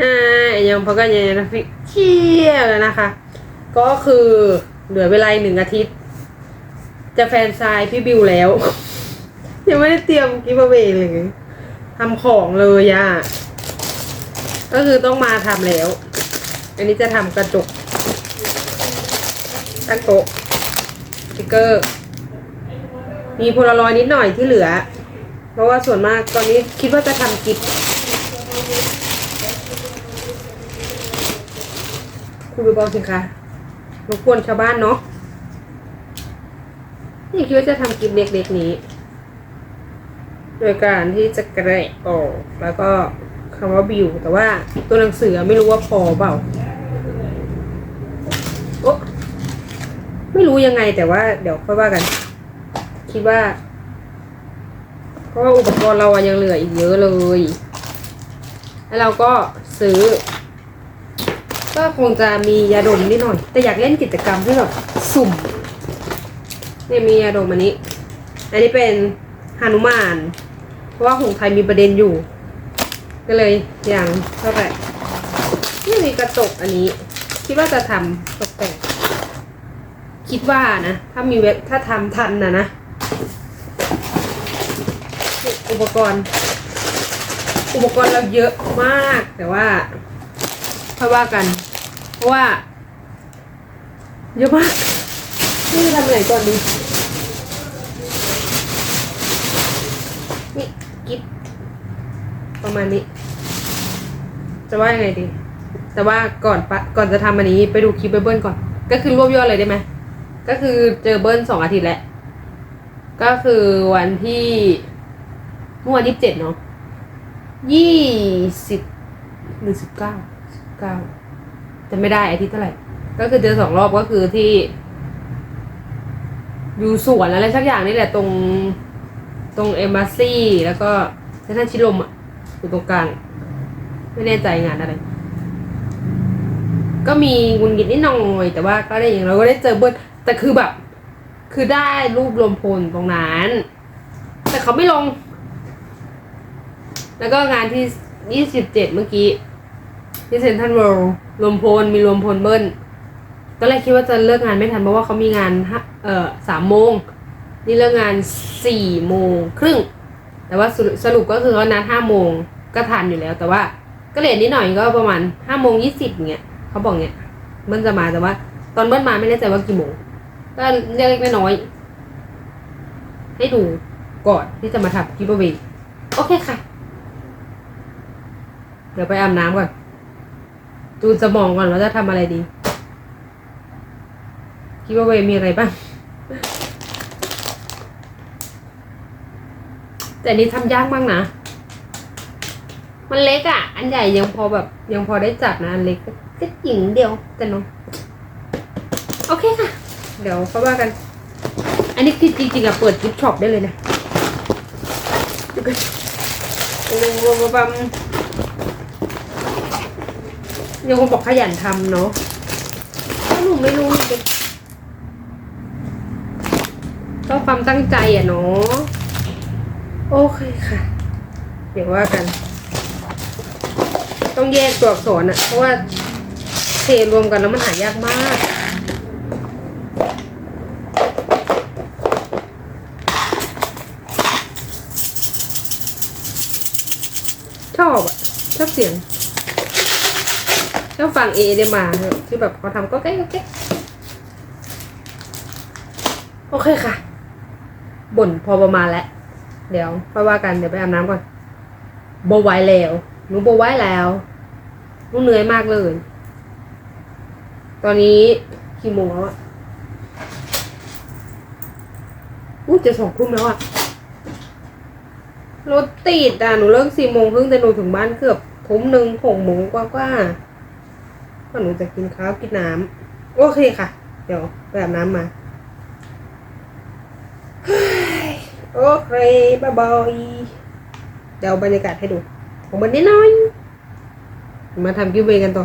อ่ายังพอกันยังนะพี่เชี่ยแล้วนะคะ ก็คือเหลือเวลาหนึ่งอาทิตย์ จะแฟนซายพี่บิวแล้ว ยังไม่ได้เตรียมกิฟต์เวเลยทำของเลยอะก็คือต้องมาทำแล้ว อันนี้จะทำกระจก ตั้งโต๊ะสติกเกอร์ มีโพลารอยนิดหน่อยที่เหลือ เพราะว่าส่วนมากตอนนี้คิดว่าจะทำกิฟต์ คุณไปบอกสิคะรบกวนชาวบ้านเนาะนี่คิดว่าจะทำกิฟต์เล็กๆนี้ โดยการที่จะแกะออกแล้วก็คำว่าบิวแต่ว่าตัวหนังสือไม่รู้ว่าพอเปล่าโอ๊ะไม่รู้ยังไงแต่ว่าเดี๋ยวค่อยว่ากัน คิดว่า เพราะว่าอุปกรณ์เราอะยังเหลืออีกเยอะเลย แล้วเราก็ซื้อ ก็คงจะมียาดมนิดหน่อย แต่อยากเล่นกิจกรรมที่แบบสุ่มเนี่ยมียาดมอันนี้ อันนี้เป็นฮานุมาน เพราะว่าของไทยมีประเด็นอยู่ ก็เลยอย่างเท่าไหร่นี่มีกระจกอันนี้ คิดว่าจะทำตกแต่งคิดว่านะ ถ้ามีเว็บถ้าทำทันนะนะ อุปกรณ์ อุปกรณ์เราเยอะมากแต่ว่าค่อยว่ากัน เพราะว่าเยอะมากนี่ทำไหนก่อนดีนี่กิ๊บประมาณนี้ จะว่ายังไงดี แต่ว่าก่อนปะก่อนจะทำอันนี้ไปดูคลิปไปเบิ้ลก่อน ก็คือรวบยอดเลยได้ไหมก็คือเจอเบิ้ลสองอาทิตย์แล้ว ก็คือวันที่เมื่อวันที่เจ็ดเนาะยี่สิบหรือสิบเก้าสิบเก้า จะไม่ได้อาทิตย์เท่าไหร่ ก็คือเจอสองรอบก็คือที่ อยู่สวนอะไรสักอย่างนี่แหละตรงตรงเอมบ s ซี่แล้วก็เซนทรัลชิลมอะอยู่ตรงกลางไม่แน่ใจงานอะไร ก็มีงุนงิดนิดหน่อยแต่ว่าก็ได้อย่างเราก็ได้เจอเบิร์ดแต่คือแบบ คือได้รูปรวมพลตรงนั้น แต่เขาไม่ลง แล้วก็งานที่ยี่สิบเจ็ดเมื่อกี้ที่เซนทรัลเวิลด์ รวมพลมีรวมพลเบิ้ลตอนแรกคิดว่าจะเลิกงานไม่ทันเพราะว่าเขามีงานเอ่อสามโมงนี่เลิกงานสี่โมงครึ่ง แต่ว่าสรุปก็คือเขานัดห้าโมงก็ทันอยู่แล้ว แต่ว่าก็เลทนิดหน่อยก็ประมาณห้าโมงยี่สิบเงี้ยเขาบอกเงี้ยเบิ้ลจะมาแต่ว่า ตอนเบิ้ลมาไม่แน่ใจว่ากี่โมงก็เล็กๆน้อย ให้ดูก่อนที่จะมาทำกิฟต์เวโอเคค่ะ เดี๋ยวไปอาบน้ำก่อน จูสมองก่อนว่าจะทำอะไรดีกิฟต์เวมีอะไรบ้าง แต่นี้ทำยากมากนะ มันเล็กอะ่ะ อันใหญ่ยังพอแบบ ยังพอได้จับนะ อันเล็กก็ก็หญิงเดียวแต่น้องโอเคค่ะ เดี๋ยวเขาว่ากัน อันนี้คือจริงๆอะเปิดกิฟช็อปได้เลยนะดูกันลงรวมบั มยังคงบอกขยันทำเนาะถ้าหนูไม่รู้จริงๆก็ความตั้งใจอะเนาะโอเคค่ะ เดี๋ยวว่ากัน ต้องแยกตัวอักษรอะเพราะว่าเทรวมกันแล้วมันหายากมากชอบอะชอบเสียง ชอบฟังเอเดมาที่แบบเขาทำก็แก๊กก็แก๊กโอเคค่ะ บ่นพอประมาณแล้ว เดี๋ยวค่อยว่ากัน เดี๋ยวไปอาบน้ำก่อนโบไหวแล้วหนูโบไหวแล้วหนูเหนื่อยมากเลย ตอนนี้กี่โมงแล้วอะอู้จะสองทุ่มแล้วอะ รถติดอะ หนูเลิกสี่โมงครึ่งแต่หนูถึงบ้านเกือบทุ่มหนึ่งหกโมงกว่ากว่าๆ็หนูจะกินข้าวกินน้ำโอเคค่ะ เดี๋ยวไปอาบน้ำมาโอเคบายบายเดี๋ยวบรรยากาศให้ดูของมันนิดหน่อย มาทำกิฟเวย์กันต่อ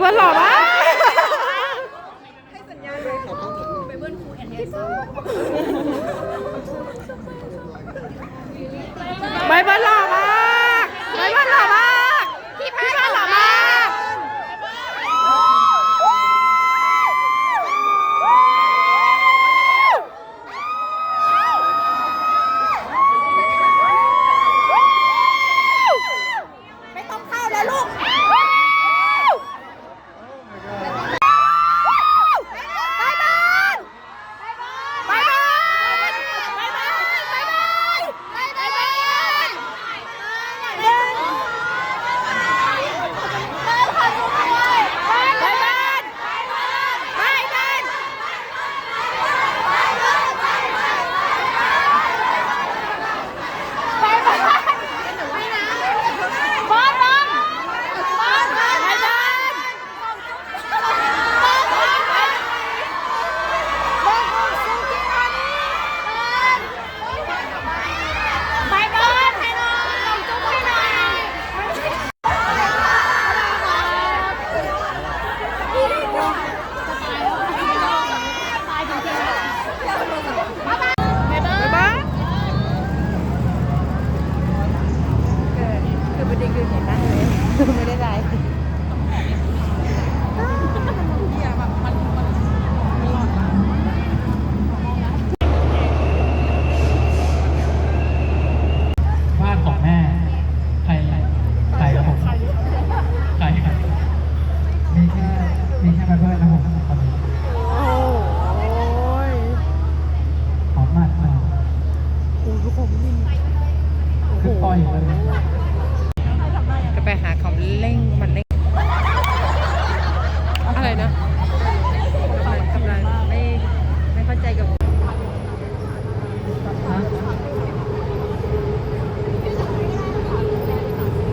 เบิร์นหล่อมากใบเบิร์นหล่อมากใบเบิร์นหล่อมาก พี่พาดหล่อมาก ไม่ต้องเข้าแล้วลูก ไปเบิร์นให้หน่อยลงจุ๊บให้หน่อยไปเบิร์น บ๊ายบาย คือประเด็นคือเห็นนั่งเลย ไม่ได้ไลฟ์ บ้านของแม่ ใคร ใครครับผม ใครครับมีแค่ มีแค่เพื่อนนะผมคนนี้ โอ้ย หอมมากเลย โอ้ทุกคนนี่ คือปล่อยเลยก็ไปหาของเล่งมันเล่งอะไรนะกำลังไม่ไม่เข้าใจกับ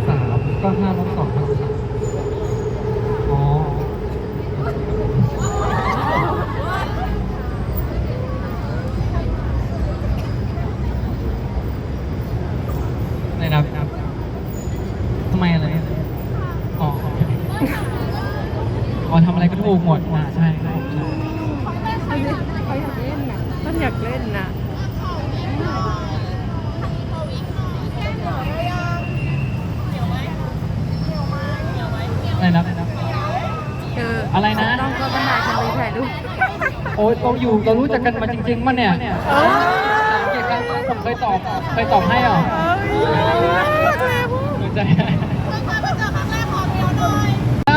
สามก็ห้าลบสองลบสามอ๋อ ไม่นับไม่นับทำไมอะไรอ๋อ อะไรก็ถูกหมดอ่าใช่ครับใช่เขาอยากเล่นนะต้นอยากเล่นนะไม่นับไม่นับเอออะไรนะ ต้องก็บรรดาคนไปถ่ายรูปโอ้ยเราอยู่เรารู้จักกันมาจริงๆมั้เนี่ยเกี่ยวกับผมเคยตอบเคยตอบให้เหรอรู้ใจถ้า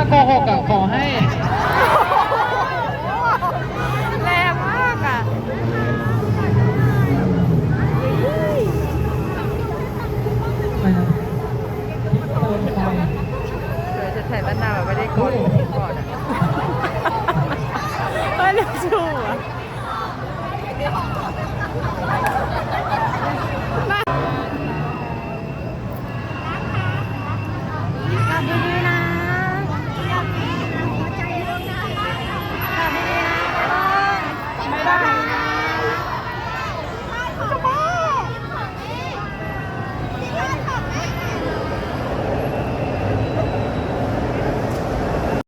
โกหกอะขอให้แรงมากอะไปนะเดี๋ยวจะใส่แว่นตาแบบไม่ได้กดก่อนไปเร็วชูอะขอบคุด้วะ